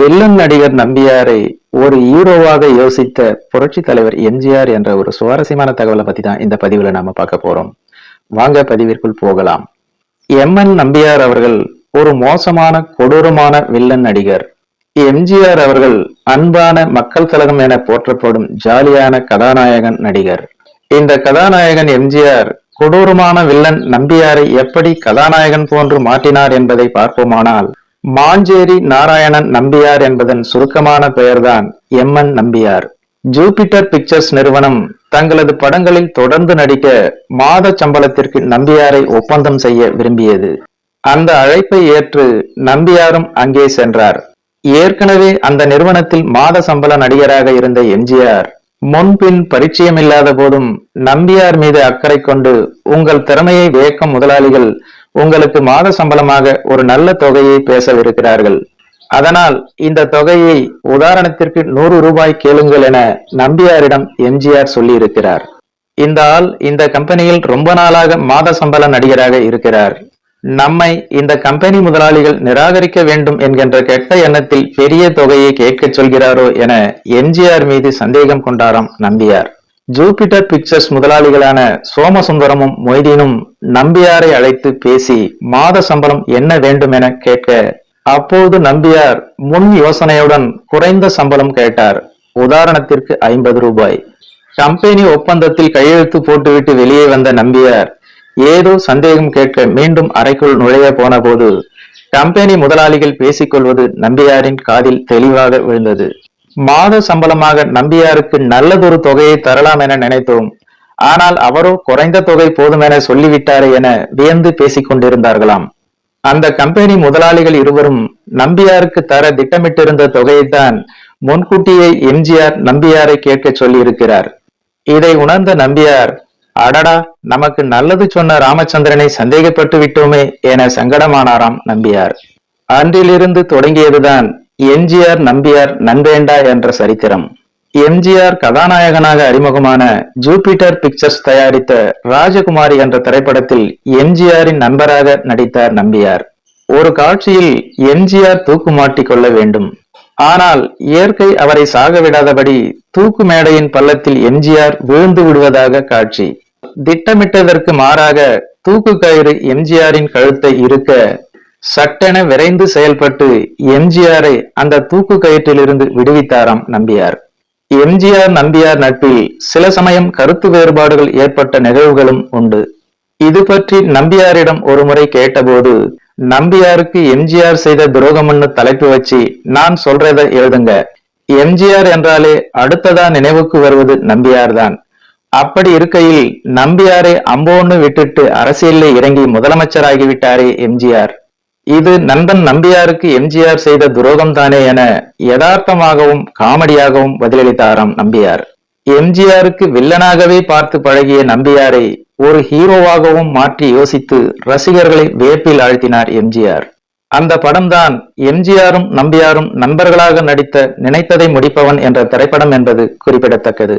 Villain நடிகர் நம்பியாரை ஒரு ஹீரோவாக யோசித்த புரட்சி தலைவர் எம்ஜிஆர் என்ற ஒரு சுவாரஸ்யமான தகவலை பத்தி தான் இந்த பதிவுல நாம பார்க்க போறோம். வாங்க பதிவிற்குள் போகலாம். எம் என் நம்பியார் அவர்கள் ஒரு மோசமான கொடூரமான வில்லன் நடிகர். எம்ஜிஆர் அவர்கள் அன்பான மக்கள் தலகம் என போற்றப்படும் ஜாலியான கதாநாயகன் நடிகர். இந்த கதாநாயகன் எம்ஜிஆர் கொடூரமான வில்லன் நம்பியாரை எப்படி கதாநாயகன் போன்று மாற்றினார் என்பதை பார்ப்போமானால் மாஞ்சேரி நாராயணன் நம்பியார் என்பதன் சுருக்கமான பெயர்தான் M N Nambiar. Jupiter Pictures நிறுவனம் தங்களது படங்களில் தொடர்ந்து நடிக்க மாத சம்பளத்திற்கு நம்பியாரை ஒப்பந்தம் செய்ய விரும்பியது. அந்த அழைப்பை ஏற்று நம்பியாரும் அங்கே சென்றார். ஏற்கனவே அந்த நிறுவனத்தில் மாத சம்பள நடிகராக இருந்த எம்ஜிஆர் முன்பின் பரிச்சயம் இல்லாத போதும் நம்பியார் மீது அக்கறை கொண்டு உங்கள் திறமையை வியக்கும் முதலாளிகள் உங்களுக்கு மாத சம்பளமாக ஒரு நல்ல தொகையை பேசவிருக்கிறார்கள். அதனால் இந்த தொகையை உதாரணத்திற்கு நூறு ரூபாய் கேளுங்கள் என நம்பியாரிடம் எம்ஜிஆர் சொல்லியிருக்கிறார். இந்த ஆள் இந்த கம்பெனியில் ரொம்ப நாளாக மாத சம்பள நடிகராக இருக்கிறார். நம்மை இந்த கம்பெனி முதலாளிகள் நிராகரிக்க வேண்டும் என்கின்ற கெட்ட எண்ணத்தில் பெரிய தொகையை கேட்கச் சொல்கிறாரோ என எம்ஜிஆர் மீது சந்தேகம் கொண்டாராம் நம்பியார். ஜூபிட்டர் பிக்சர்ஸ் முதலாளிகளான சோமசுந்தரமும் மொய்தீனும் நம்பியாரை அழைத்து பேசி மாத சம்பளம் என்ன வேண்டும் என கேட்க அப்போது நம்பியார் முன் யோசனையுடன் குறைந்த சம்பளம் கேட்டார். உதாரணத்திற்கு ஐம்பது ரூபாய். கம்பெனி ஒப்பந்தத்தில் கையெழுத்து போட்டுவிட்டு வெளியே வந்த நம்பியார் ஏதோ சந்தேகம் கேட்க மீண்டும் அறைக்குள் நுழைய போன போது கம்பெனி முதலாளிகள் பேசிக்கொள்வது நம்பியாரின் காதில் தெளிவாக விழுந்தது. மாத சம்பளமாக நம்பியாருக்கு நல்லதொரு தொகையை தரலாம் என நினைத்தோம். ஆனால் அவரோ குறைந்த தொகை போதும் என சொல்லிவிட்டாரே என வியந்து பேசிக் கொண்டிருந்தார்களாம் அந்த கம்பெனி முதலாளிகள் இருவரும் நம்பியாருக்கு தர திட்டமிட்டிருந்த தொகையைத்தான் முன்கூட்டியே எம்ஜிஆர் நம்பியாரை கேட்க சொல்லியிருக்கிறார். இதை உணர்ந்த நம்பியார் அடடா நமக்கு நல்லது சொன்ன ராமச்சந்திரனை சந்தேகப்பட்டு விட்டோமே என சங்கடமானாராம் நம்பியார். அன்றிலிருந்து தொடங்கியதுதான் எம்ஜிஆர் நம்பியார் நன்பேண்டா என்ற சரித்திரம். எம்ஜிஆர் கதாநாயகனாக அறிமுகமான ஜூபிட்டர் பிக்சர்ஸ் தயாரித்த ராஜகுமாரி என்ற திரைப்படத்தில் எம்ஜிஆரின் நண்பராக நடித்தார் நம்பியார். ஒரு காட்சியில் எம்ஜிஆர் தூக்கு மாட்டிக் கொள்ள வேண்டும். ஆனால் இயற்கை அவரை சாகவிடாதபடி தூக்கு மேடையின் பள்ளத்தில் எம்ஜிஆர் விழுந்து விடுவதாக காட்சி. திட்டமிட்டதற்கு மாறாக தூக்கு கயிறு எம்ஜிஆரின் கழுத்தை இருக்க சட்டென விரைந்து செயல்பட்டு எம்ஜிஆரை அந்த தூக்கு கயிற்றிலிருந்து விடுவித்தாராம் நம்பியார். எம்ஜிஆர் நம்பியார் நட்பில் சில சமயம் கருத்து வேறுபாடுகள் ஏற்பட்ட நிகழ்வுகளும் உண்டு. இது பற்றி நம்பியாரிடம் ஒருமுறை கேட்டபோது நம்பியாருக்கு எம்ஜிஆர் செய்த துரோகம்னு தலைப்பு வச்சு நான் சொல்றத எழுதுங்க. எம்ஜிஆர் என்றாலே அடுத்ததா நினைவுக்கு வருவது நம்பியார் தான் அப்படி இருக்கையில் நம்பியாரை அம்போன்னு விட்டுட்டு அரசியலில் இறங்கி முதலமைச்சராகிவிட்டாரே எம்ஜிஆர். இது நண்பன் நம்பியாருக்கு எம்ஜிஆர் செய்த துரோகம் தானே என யதார்த்தமாகவும் காமெடியாகவும் பதிலளித்தாராம் நம்பியார். எம்ஜிஆருக்கு வில்லனாகவே பார்த்து பழகிய நம்பியாரை ஒரு ஹீரோவாகவும் மாற்றி யோசித்து ரசிகர்களை வேப்பில் ஆழ்த்தினார் எம்ஜிஆர். அந்த படம்தான் எம்ஜிஆரும் நம்பியாரும் நண்பர்களாக நடித்த நினைத்ததை முடிப்பவன் என்ற திரைப்படம் என்பது குறிப்பிடத்தக்கது.